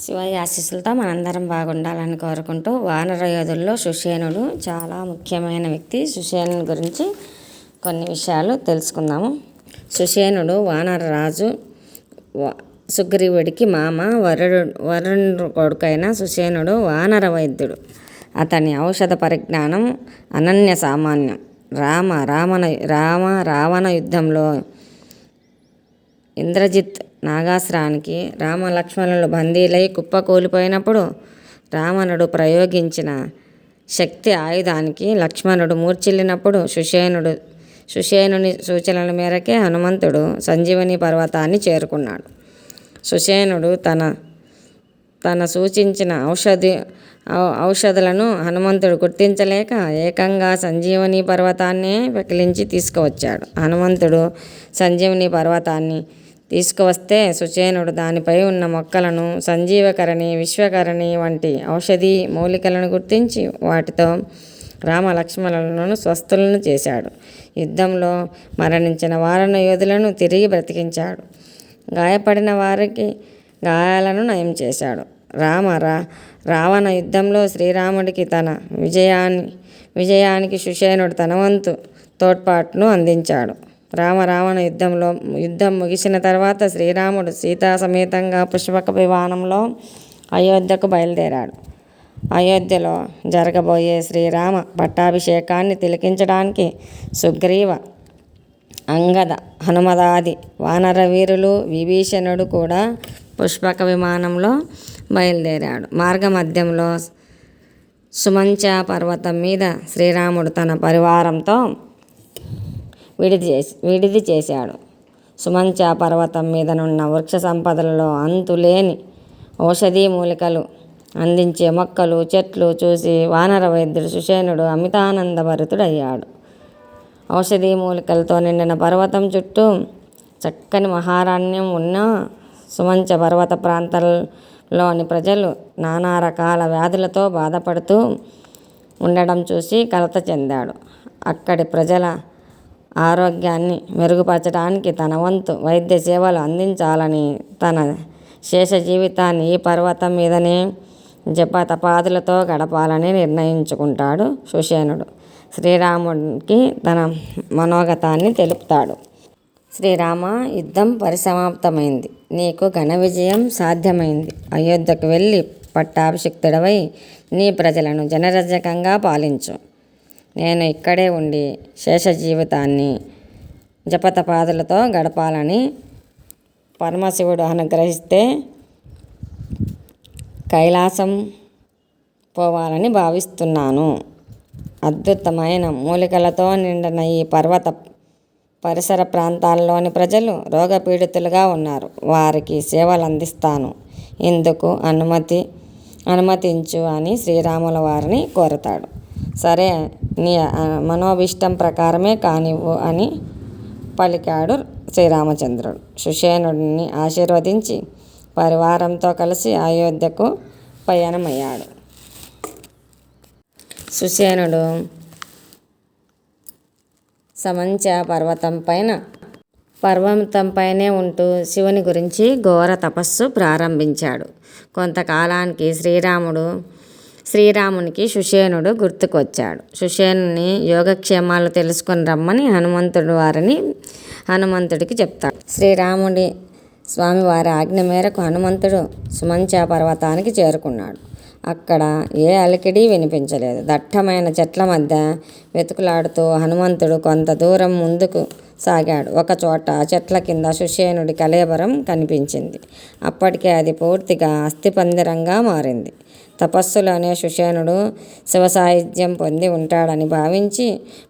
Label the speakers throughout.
Speaker 1: శివయ్య ఆశీస్సులతో మనందరం బాగుండాలని కోరుకుంటూ వానర యోధుల్లో సుషేనుడు చాలా ముఖ్యమైన వ్యక్తి. సుషేనుని గురించి కొన్ని విషయాలు తెలుసుకుందాము. సుషేనుడు వానర రాజు. సుగ్రీవుడికి మామ వరుడు వరుణుడు కొడుకైన సుషేనుడు వానర వైద్యుడు. అతని ఔషధ పరిజ్ఞానం అనన్య సామాన్యం. రామ రామన రామ రావణ యుద్ధంలో ఇంద్రజిత్ నాగాస్త్రానికి రామ లక్ష్మణులు బందీలై కుప్పకూలిపోయినప్పుడు రావణుడు ప్రయోగించిన శక్తి ఆయుధానికి లక్ష్మణుడు మూర్చిల్లినప్పుడు సుషేనుడు సుషేనుని సూచనల మేరకే హనుమంతుడు సంజీవని పర్వతాన్ని చేరుకున్నాడు. సుషేనుడు తన తన సూచించిన ఔషధి ఔషధులను హనుమంతుడు గుర్తించలేక ఏకంగా సంజీవని పర్వతాన్నే పెకిలించి తీసుకువచ్చాడు. హనుమంతుడు సంజీవని పర్వతాన్ని తీసుకువస్తే సుచేనుడు దానిపై ఉన్న మొక్కలను సంజీవకరణి విశ్వకరణి వంటి ఔషధి మూలికలను గుర్తించి వాటితో రామ లక్ష్మణులను స్వస్థులను చేశాడు. యుద్ధంలో మరణించిన వారణ యోధులను తిరిగి బ్రతికించాడు. గాయపడిన వారికి గాయాలను నయం చేశాడు. రామ రా రావణ యుద్ధంలో శ్రీరాముడికి తన విజయాన్ని విజయానికి సుషేనుడు తన వంతు తోడ్పాటును అందించాడు. రామరావణ యుద్ధంలో యుద్ధం ముగిసిన తర్వాత శ్రీరాముడు సీతా సమేతంగా పుష్పక విమానంలో అయోధ్యకు బయలుదేరాడు. అయోధ్యలో జరగబోయే శ్రీరామ పట్టాభిషేకాన్ని తిలకించడానికి సుగ్రీవ అంగద హనుమదాది వానర వీరులు విభీషణుడు కూడా పుష్పక విమానంలో బయలుదేరాడు. మార్గమధ్యంలో సుమంచ పర్వతం మీద శ్రీరాముడు తన పరివారంతో విడిది చేసి విడిది చేశాడు. సుమంచ పర్వతం మీదనున్న వృక్ష సంపదలలో అంతులేని ఔషధీ మూలికలు అందించే మొక్కలు చెట్లు చూసి వానర వైద్యుడు సుషేనుడు అమితానందభరితుడయ్యాడు ఔషధీ మూలికలతో నిండిన పర్వతం చుట్టూ చక్కని మహారణ్యం ఉన్న సుమంచ పర్వత ప్రాంతాల్లోని ప్రజలు నానా రకాల వ్యాధులతో బాధపడుతూ ఉండడం చూసి కలత చెందాడు. అక్కడి ప్రజల ఆరోగ్యాన్ని మెరుగుపరచడానికి తన వంతు వైద్య సేవలు అందించాలని తన శేష జీవితాన్ని ఈ పర్వతం మీదనే జప తపాదులతో గడపాలని నిర్ణయించుకుంటాడు సుషేనుడు శ్రీరాముడికి తన మనోగతాన్ని తెలుపుతాడు. శ్రీరామ యుద్ధం పరిసమాప్తమైంది. నీకు ఘన విజయం సాధ్యమైంది. అయోధ్యకు వెళ్ళి పట్టాభిషిక్తుడవై నీ ప్రజలను జనరజకంగా పాలించు. నేను ఇక్కడే ఉండి శేష జీవితాన్ని జపతపాదులతో గడపాలని పరమశివుడు అనుగ్రహిస్తే కైలాసం పోవాలని భావిస్తున్నాను. అద్భుతమైన మూలికలతో నిండిన ఈ పర్వత పరిసర ప్రాంతాల్లోని ప్రజలు రోగపీడితులుగా ఉన్నారు. వారికి సేవలు అందిస్తాను ఇందుకు అనుమతి అనుమతించు అని శ్రీరాముల వారిని కోరతాడు. సరే నీ మనోభిష్టం ప్రకారమే కానివ్వు అని పలికాడు శ్రీరామచంద్రుడు. సుషేనుడిని ఆశీర్వదించి పరివారంతో కలిసి అయోధ్యకు పయనమయ్యాడు. సుషేనుడు సమంచ పర్వతం పైన పర్వతం పైనే ఉంటూ శివుని గురించి ఘోర తపస్సు ప్రారంభించాడు. కొంతకాలానికి శ్రీరాముడు శ్రీరామునికి సుషేనుడు గుర్తుకొచ్చాడు. సుషేనుని యోగక్షేమాలు తెలుసుకొని రమ్మని హనుమంతుడు వారిని హనుమంతుడికి చెప్తాడు. శ్రీరాముడి స్వామివారి ఆజ్ఞ మేరకు హనుమంతుడు సుమంచ పర్వతానికి చేరుకున్నాడు. అక్కడ ఏ అలికిడి వినిపించలేదు. దట్టమైన చెట్ల మధ్య వెతుకులాడుతూ హనుమంతుడు కొంత దూరం ముందుకు సాగాడు. ఒక చోట చెట్ల కింద సుషేనుడి కలేబరం కనిపించింది. అప్పటికే అది పూర్తిగా అస్థిపందిరంగా మారింది. తపస్సులోనే సుషేనుడు శివ సాహిత్యం పొంది ఉంటాడని భావించి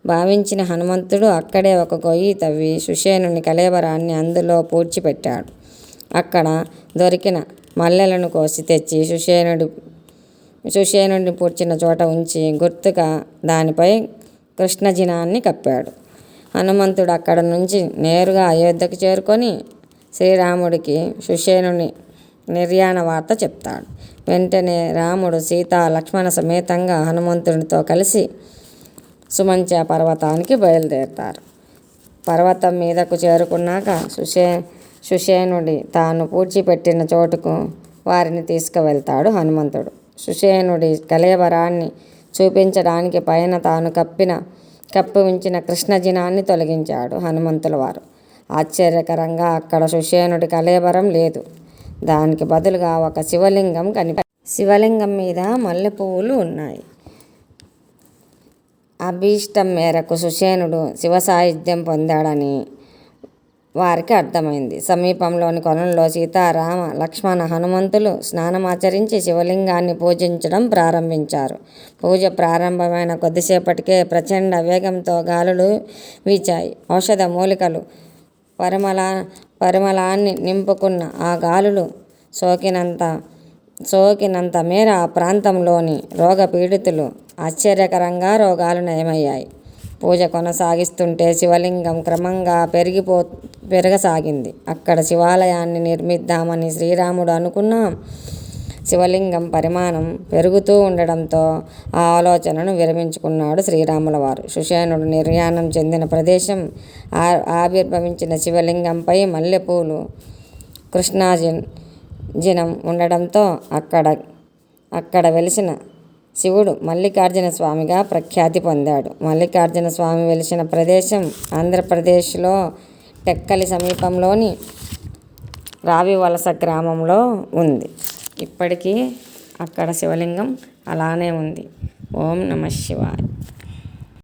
Speaker 1: భావించిన హనుమంతుడు అక్కడే ఒక గొయ్యి తవ్వి సుషేనుని కలేబరాన్ని అందులో పూడ్చిపెట్టాడు. అక్కడ దొరికిన మల్లెలను కోసి తెచ్చి సుషేనుడి సుషేనుడిని పూడ్చిన చోట ఉంచి గుర్తుగా దానిపై కృష్ణజినాన్ని కప్పాడు. హనుమంతుడు అక్కడ నుంచి నేరుగా అయోధ్యకు చేరుకొని శ్రీరాముడికి సుషేనుని నిర్యాణ వార్త చెప్తాడు. వెంటనే రాముడు సీత లక్ష్మణ సమేతంగా హనుమంతుడితో కలిసి సుమంచ పర్వతానికి బయలుదేరుతారు. పర్వతం మీదకు చేరుకున్నాక సుషే సుషేనుడి తాను పూడ్చిపెట్టిన చోటుకు వారిని తీసుకువెళ్తాడు హనుమంతుడు. సుషేనుడి కలేబరాన్ని చూపించడానికి పైన తాను కప్పిన కప్పి ఉంచిన కృష్ణజినాన్ని తొలగించాడు హనుమంతుల వారు ఆశ్చర్యకరంగా అక్కడ సుషేనుడి కలేబరం లేదు. దానికి బదులుగా ఒక శివలింగం కనిపి శివలింగం మీద మల్లె పువ్వులు ఉన్నాయి. అభీష్టం మేరకు సుషేనుడు శివ సాహిత్యం పొందాడని వారికి అర్థమైంది. సమీపంలోని కొలంలో సీతారామ లక్ష్మణ హనుమంతులు స్నానమాచరించి శివలింగాన్ని పూజించడం ప్రారంభించారు. పూజ ప్రారంభమైన కొద్దిసేపటికే ప్రచండ వేగంతో గాలులు వీచాయి. ఔషధ మూలికలు పరిమళ పరిమళాన్ని నింపుకున్న ఆ గాలులు సోకినంత సోకినంత మేర ఆ ప్రాంతంలోని రోగపీడితులు ఆశ్చర్యకరంగా రోగాలు నయమయ్యాయి. పూజ కొనసాగిస్తుంటే శివలింగం క్రమంగా పెరిగిపో పెరగసాగింది. అక్కడ శివాలయాన్ని నిర్మిద్దామని శ్రీరాముడు అనుకున్న. శివలింగం పరిమాణం పెరుగుతూ ఉండడంతో ఆ ఆలోచనను విరమించుకున్నాడు శ్రీరాముల వారు సుషేణుడు నిర్యాణం చెందిన ప్రదేశం ఆ ఆవిర్భవించిన శివలింగంపై మల్లెపూలు కృష్ణాజిన్ జినం ఉండడంతో అక్కడ అక్కడ వెలిసిన శివుడు మల్లికార్జున స్వామిగా ప్రఖ్యాతి పొందాడు. మల్లికార్జున స్వామి వెలిసిన ప్రదేశం ఆంధ్రప్రదేశ్లో టెక్కలి సమీపంలోని రావివలస గ్రామంలో ఉంది. ఇప్పటికీ అక్కడ శివలింగం అలానే ఉంది. ఓం నమ శివాయ.